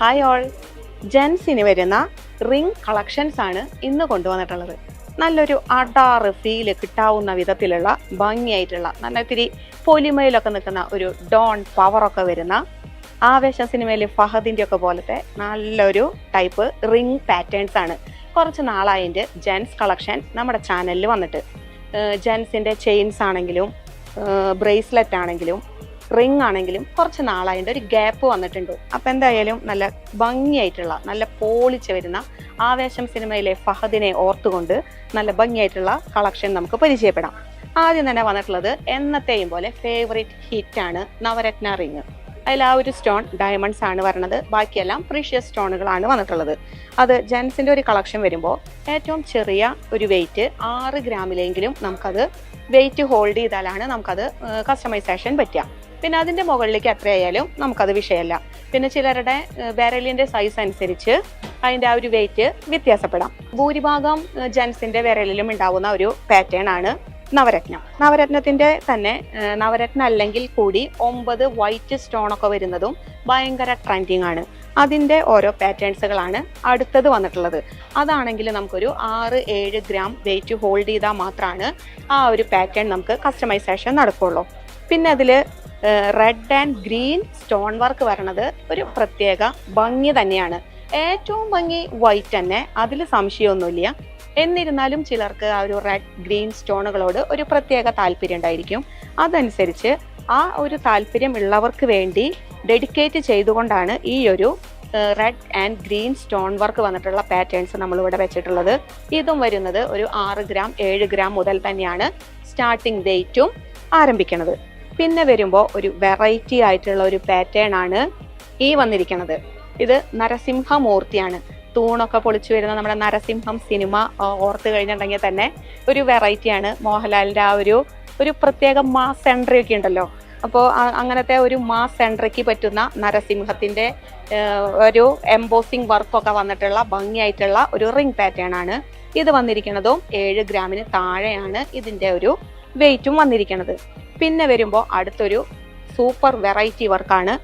Hi all ജെൻസിന് വരുന്ന ring collections ആണ് ഇന്ന് കൊണ്ടുവന്നിട്ടുള്ളത്. നല്ലൊരു അടാറ് ഫീൽ കിട്ടാവുന്ന വിധത്തിലുള്ള ഭംഗിയായിട്ടുള്ള നല്ല ഇത്തിരി പൊലിമയിലൊക്കെ നിൽക്കുന്ന ഒരു ഡോൺ പവറൊക്കെ വരുന്ന ആവേശ സിനിമയിൽ ഫഹദിന്റെ ഒക്കെ പോലത്തെ നല്ലൊരു ടൈപ്പ് റിംഗ് പാറ്റേൺസ് ആണ്. കുറച്ച് നാളായതിന്റെ ജെൻസ് കളക്ഷൻ നമ്മുടെ ചാനലിൽ വന്നിട്ട്. ജെൻസിന്റെ ചെയിൻസ് ആണെങ്കിലും ബ്രേസ്ലെറ്റ് ആണെങ്കിലും റിംഗ് ആണെങ്കിലും കുറച്ച് നാളായതിന്റെ ഒരു ഗ്യാപ്പ് വന്നിട്ടുണ്ട്. അപ്പം എന്തായാലും നല്ല ഭംഗിയായിട്ടുള്ള നല്ല പോളിച്ച് വരുന്ന ആവേശം സിനിമയിലെ ഫഹദിനെ ഓർത്തുകൊണ്ട് നല്ല ഭംഗിയായിട്ടുള്ള കളക്ഷൻ നമുക്ക് പരിചയപ്പെടാം. ആദ്യം തന്നെ വന്നിട്ടുള്ളത് എന്നത്തെയും പോലെ ഫേവറേറ്റ് ഹിറ്റാണ് നവരത്ന റിങ് അതിൽ ആ ഒരു സ്റ്റോൺ ഡയമണ്ട്സ് ആണ് വരുന്നത് ബാക്കിയെല്ലാം പ്രീഷ്യസ് സ്റ്റോണുകളാണ് വന്നിട്ടുള്ളത്. അത് ജെൻസിന്റെ ഒരു കളക്ഷൻ വരുമ്പോൾ ഏറ്റവും ചെറിയ ഒരു വെയിറ്റ് ആറ് ഗ്രാമിലെങ്കിലും നമുക്കത് വെയിറ്റ് ഹോൾഡ് ചെയ്താലാണ് നമുക്കത് കസ്റ്റമൈസേഷൻ പറ്റുക. പിന്നെ അതിന്റെ മുകളിലേക്ക് എത്രയായാലും നമുക്കത് വിഷയമല്ല. പിന്നെ ചിലരുടെ വിരലിന്റെ സൈസ് അനുസരിച്ച് അതിന്റെ ആ ഒരു വെയിറ്റ് വ്യത്യാസപ്പെടാം. ഭൂരിഭാഗം ജെൻസിന്റെ വിരലിലും ഉണ്ടാവുന്ന ഒരു പാറ്റേൺ ആണ് നവരത്നം. നവരത്നത്തിന്റെ തന്നെ നവരത്നം അല്ലെങ്കിൽ കൂടി ഒമ്പത് വൈറ്റ് സ്റ്റോൺ ഒക്കെ വരുന്നതും ഭയങ്കര ട്രെൻഡിങ് ആണ്. അതിന്റെ ഓരോ പാറ്റേൺസുകളാണ് അടുത്തത് വന്നിട്ടുള്ളത്. അതാണെങ്കിൽ നമുക്കൊരു ആറ് ഏഴ് ഗ്രാം വെയിറ്റ് ഹോൾഡ് ചെയ്താൽ മാത്രമാണ് ആ ഒരു പാറ്റേൺ നമുക്ക് കസ്റ്റമൈസേഷൻ നടക്കുള്ളൂ. പിന്നെ അതിൽ red and green stone work വരണത് ഒരു പ്രത്യേക ഭംഗി തന്നെയാണ്. ഏറ്റവും ഭംഗി വൈറ്റ് തന്നെ അതിൽ സംശയമൊന്നുമില്ല. എന്നിരുന്നാലും ചിലർക്ക് ആ ഒരു റെഡ് ഗ്രീൻ സ്റ്റോണുകളോട് ഒരു പ്രത്യേക താല്പര്യം ഉണ്ടായിരിക്കും. അതനുസരിച്ച് ആ ഒരു താല്പര്യം ഉള്ളവർക്ക് വേണ്ടി ഡെഡിക്കേറ്റ് ചെയ്തുകൊണ്ടാണ് ഈ ഒരു red and green stone work വന്നിട്ടുള്ള പാറ്റേൺസ് നമ്മളിവിടെ വെച്ചിട്ടുള്ളത്. ഇതും വരുന്നത് ഒരു ആറ് ഗ്രാം ഏഴ് ഗ്രാം മുതൽ തന്നെയാണ് സ്റ്റാർട്ടിംഗ് ഡേറ്റും ആരംഭിക്കുന്നത് പിന്നെ വരുമ്പോൾ ഒരു വെറൈറ്റി ആയിട്ടുള്ള ഒരു പാറ്റേൺ ആണ് ഈ വന്നിരിക്കുന്നത്. ഇത് നരസിംഹമൂർത്തിയാണ്. തൂണൊക്കെ പൊളിച്ചു വരുന്ന നമ്മുടെ നരസിംഹം സിനിമ ഓർത്ത് കഴിഞ്ഞിട്ടുണ്ടെങ്കിൽ തന്നെ ഒരു വെറൈറ്റിയാണ് മോഹൻലാലിന്റെ ആ ഒരു ഒരു പ്രത്യേക മാസ് എൻട്രി ഒക്കെ ഉണ്ടല്ലോ. അപ്പോൾ അങ്ങനത്തെ ഒരു മാസ് എൻട്രിക്ക് പറ്റുന്ന നരസിംഹത്തിന്റെ ഒരു എംബോസിങ് വർക്കൊക്കെ വന്നിട്ടുള്ള ഭംഗിയായിട്ടുള്ള ഒരു റിംഗ് പാറ്റേൺ ആണ് ഇത് വന്നിരിക്കുന്നതും. ഏഴ് ഗ്രാമിന് താഴെയാണ് ഇതിന്റെ ഒരു വെയിറ്റും വന്നിരിക്കുന്നത്. പിന്നെ വരുമ്പോൾ അടുത്തൊരു സൂപ്പർ വെറൈറ്റി വർക്കാണ്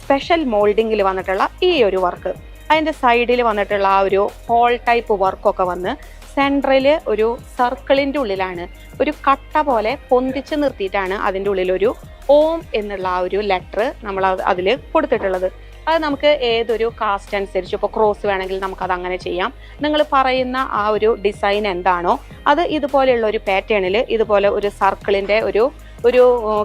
സ്പെഷ്യൽ മോൾഡിങ്ങിൽ വന്നിട്ടുള്ള ഈ ഒരു വർക്ക്. അതിന്റെ സൈഡിൽ വന്നിട്ടുള്ള ആ ഒരു ഹോൾ ടൈപ്പ് വർക്കൊക്കെ വന്ന് സെൻട്രൽ ഒരു സർക്കിളിന്റെ ഉള്ളിലാണ് ഒരു കട്ട പോലെ പൊന്തിച്ച് നിർത്തിയിട്ടാണ് അതിന്റെ ഉള്ളിലൊരു ഓം എന്നുള്ള ആ ഒരു ലെറ്റർ നമ്മൾ അതിൽ കൊടുത്തിട്ടുള്ളത്. അത് നമുക്ക് ഏതൊരു കാസ്റ്റ് അനുസരിച്ച് ഇപ്പോൾ ക്രോസ് വേണമെങ്കിൽ നമുക്കത് അങ്ങനെ ചെയ്യാം. നിങ്ങൾ പറയുന്ന ആ ഒരു ഡിസൈൻ എന്താണോ അത് ഇതുപോലെയുള്ള ഒരു പാറ്റേണിൽ ഇതുപോലെ ഒരു സർക്കിളിന്റെ ഒരു ഒരു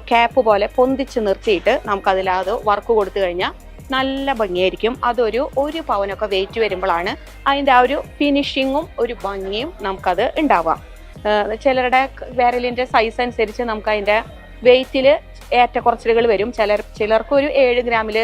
ക്യാപ്പ് പോലെ പൊന്തിച്ച് നിർത്തിയിട്ട് നമുക്കതിൽ അത് വർക്ക് കൊടുത്തു കഴിഞ്ഞാൽ നല്ല ഭംഗിയായിരിക്കും. അതൊരു ഒരു പവനൊക്കെ വെയിറ്റ് വരുമ്പോഴാണ് അതിന്റെ ആ ഒരു ഫിനിഷിങ്ങും ഒരു ഭംഗിയും നമുക്കത് ഉണ്ടാവാം ചിലരുടെ വിരലിന്റെ സൈസ് അനുസരിച്ച് നമുക്ക് അതിന്റെ വെയിറ്റിൽ ഏറ്റക്കുറച്ചിലുകൾ വരും. ചിലർ ചിലർക്ക് ഒരു ഏഴ് ഗ്രാമിൽ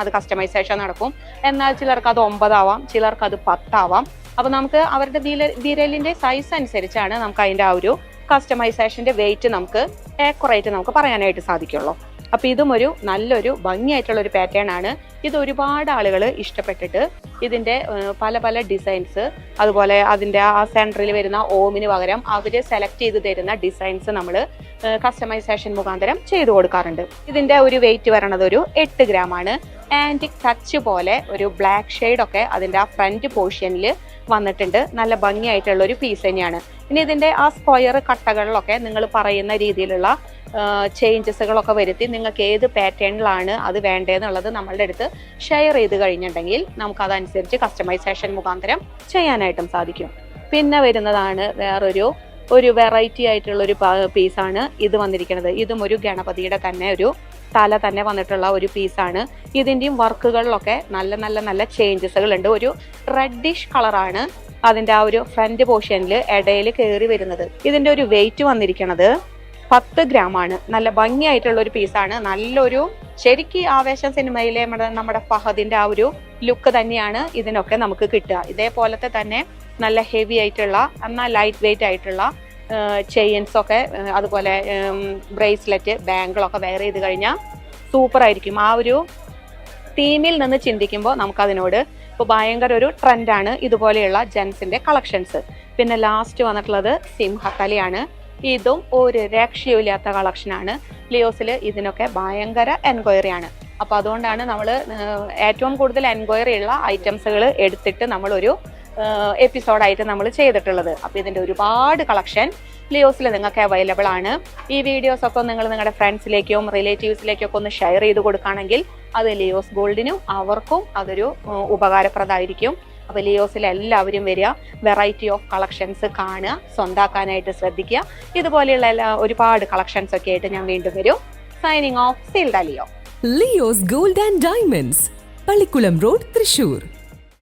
അത് കസ്റ്റമൈസേഷൻ നടക്കും. എന്നാൽ ചിലർക്ക് അത് ഒമ്പതാവാം ചിലർക്ക് അത് പത്താവാം. അപ്പോൾ നമുക്ക് അവരുടെ വിരലിന്റെ സൈസ് അനുസരിച്ചാണ് നമുക്ക് അതിന്റെ ആ ഒരു കസ്റ്റമൈസേഷന്റെ വെയിറ്റ് നമുക്ക് ഏക്കുറേറ്റ് നമുക്ക് പറയാനായിട്ട് സാധിക്കുള്ളൂ. അപ്പോൾ ഇതും ഒരു നല്ലൊരു ഭംഗിയായിട്ടുള്ള ഒരു പാറ്റേൺ ആണ്. ഇത് ഒരുപാട് ആളുകൾ ഇഷ്ടപ്പെട്ടിട്ട് ഇതിന്റെ പല പല ഡിസൈൻസ് അതുപോലെ അതിന്റെ ആ സെന്ററിൽ വരുന്ന ഓമിന് പകരം അവർ സെലക്ട് ചെയ്ത് തരുന്ന ഡിസൈൻസ് നമ്മൾ കസ്റ്റമൈസേഷൻ മുഖാന്തരം ചെയ്തു കൊടുക്കാറുണ്ട്. ഇതിന്റെ ഒരു വെയിറ്റ് വരണത് ഒരു എട്ട് ഗ്രാം ആണ്. ആന്റിക് ടച്ച് പോലെ ഒരു ബ്ലാക്ക് ഷെയ്ഡൊക്കെ അതിന്റെ ആ ഫ്രണ്ട് പോർഷനിൽ വന്നിട്ടുണ്ട്. നല്ല ഭംഗിയായിട്ടുള്ള ഒരു പീസ് തന്നെയാണ്. ഇനി ഇതിന്റെ ആ സ്ക്വയർ കട്ടകളിലൊക്കെ നിങ്ങൾ പറയുന്ന രീതിയിലുള്ള ചേഞ്ചസുകളൊക്കെ വരുത്തി നിങ്ങൾക്ക് ഏത് പാറ്റേണിലാണ് അത് വേണ്ടതെന്നുള്ളത് നമ്മളുടെ അടുത്ത് ഷെയർ ചെയ്ത് കഴിഞ്ഞിട്ടുണ്ടെങ്കിൽ നമുക്ക് അതനുസരിച്ച് കസ്റ്റമൈസേഷൻ മുഖാന്തരം ചെയ്യാനായിട്ടും സാധിക്കും. പിന്നെ വരുന്നതാണ് വേറൊരു ഒരു വെറൈറ്റി ആയിട്ടുള്ള ഒരു പീസാണ് ഇത് വന്നിരിക്കുന്നത്. ഇതും ഒരു ഗണപതിയുടെ തന്നെ ഒരു തല തന്നെ വന്നിട്ടുള്ള ഒരു പീസാണ് ഇതിന്റെയും വർക്കുകളിലൊക്കെ നല്ല നല്ല നല്ല ചേഞ്ചസുകൾ ഉണ്ട് ഒരു റെഡിഷ് കളറാണ് അതിന്റെ ആ ഒരു ഫ്രണ്ട് പോർഷനിൽ ഇടയിൽ കയറി വരുന്നത്. ഇതിന്റെ ഒരു വെയിറ്റ് വന്നിരിക്കുന്നത് പത്ത് ഗ്രാം ആണ്. നല്ല ഭംഗിയായിട്ടുള്ള ഒരു പീസാണ് നല്ലൊരു ശരിക്ക് ആവേശം സിനിമയിലെ നമ്മുടെ നമ്മുടെ ഫഹദിന്റെ ആ ഒരു ലുക്ക് തന്നെയാണ് ഇതിനൊക്കെ നമുക്ക് കിട്ടുക. ഇതേപോലത്തെ തന്നെ നല്ല ഹെവി ആയിട്ടുള്ള എന്നാൽ ലൈറ്റ് വെയിറ്റ് ആയിട്ടുള്ള ചെയിൻസ് ഒക്കെ അതുപോലെ ബ്രേസ്ലെറ്റ് ബാങ്കിളൊക്കെ വെയർ ചെയ്ത് കഴിഞ്ഞാൽ സൂപ്പർ ആയിരിക്കും ആ ഒരു തീമിൽ നിന്ന് ചിന്തിക്കുമ്പോൾ നമുക്കതിനോട് ഇപ്പോൾ ഭയങ്കര ഒരു ട്രെൻഡാണ് ഇതുപോലെയുള്ള ജെൻസിന്റെ കളക്ഷൻസ് പിന്നെ ലാസ്റ്റ് വന്നിട്ടുള്ളത് സിംഹക്കലിയാണ് ഇതും ഒരു രക്ഷയുമില്ലാത്ത കളക്ഷനാണ് ലിയോസിൽ ഇതിനൊക്കെ ഭയങ്കര എൻക്വയറിയാണ് അപ്പോൾ അതുകൊണ്ടാണ് നമ്മൾ ഏറ്റവും കൂടുതൽ എൻക്വയറി ഉള്ള ഐറ്റംസുകൾ എടുത്തിട്ട് നമ്മളൊരു എപ്പിസോഡായിട്ട് നമ്മൾ ചെയ്തിട്ടുള്ളത്. അപ്പോൾ ഇതിന്റെ ഒരുപാട് കളക്ഷൻ ലിയോസിൽ നിങ്ങൾക്ക് അവൈലബിൾ ആണ്. ഈ വീഡിയോസ് ഒക്കെ നിങ്ങൾ നിങ്ങളുടെ ഫ്രണ്ട്സിലേക്കും റിലേറ്റീവ്സിലേക്കും ഒക്കെ ഒന്ന് ഷെയർ ചെയ്ത് കൊടുക്കുകയാണെങ്കിൽ അത് ലിയോസ് ഗോൾഡിനും അവർക്കും അതൊരു ഉപകാരപ്രദമായിരിക്കും. അപ്പോൾ ലിയോസിൽ എല്ലാവരും വരിക വെറൈറ്റി ഓഫ് കളക്ഷൻസ് കാണുക സ്വന്താക്കാനായിട്ട് ശ്രദ്ധിക്കുക. ഇതുപോലെയുള്ള എല്ലാ ഒരുപാട് കളക്ഷൻസ് ഒക്കെ ആയിട്ട് ഞാൻ വീണ്ടും വരും. Signing off സീൽഡ Leo Leo's gold and diamonds Pallikulam road Thrissur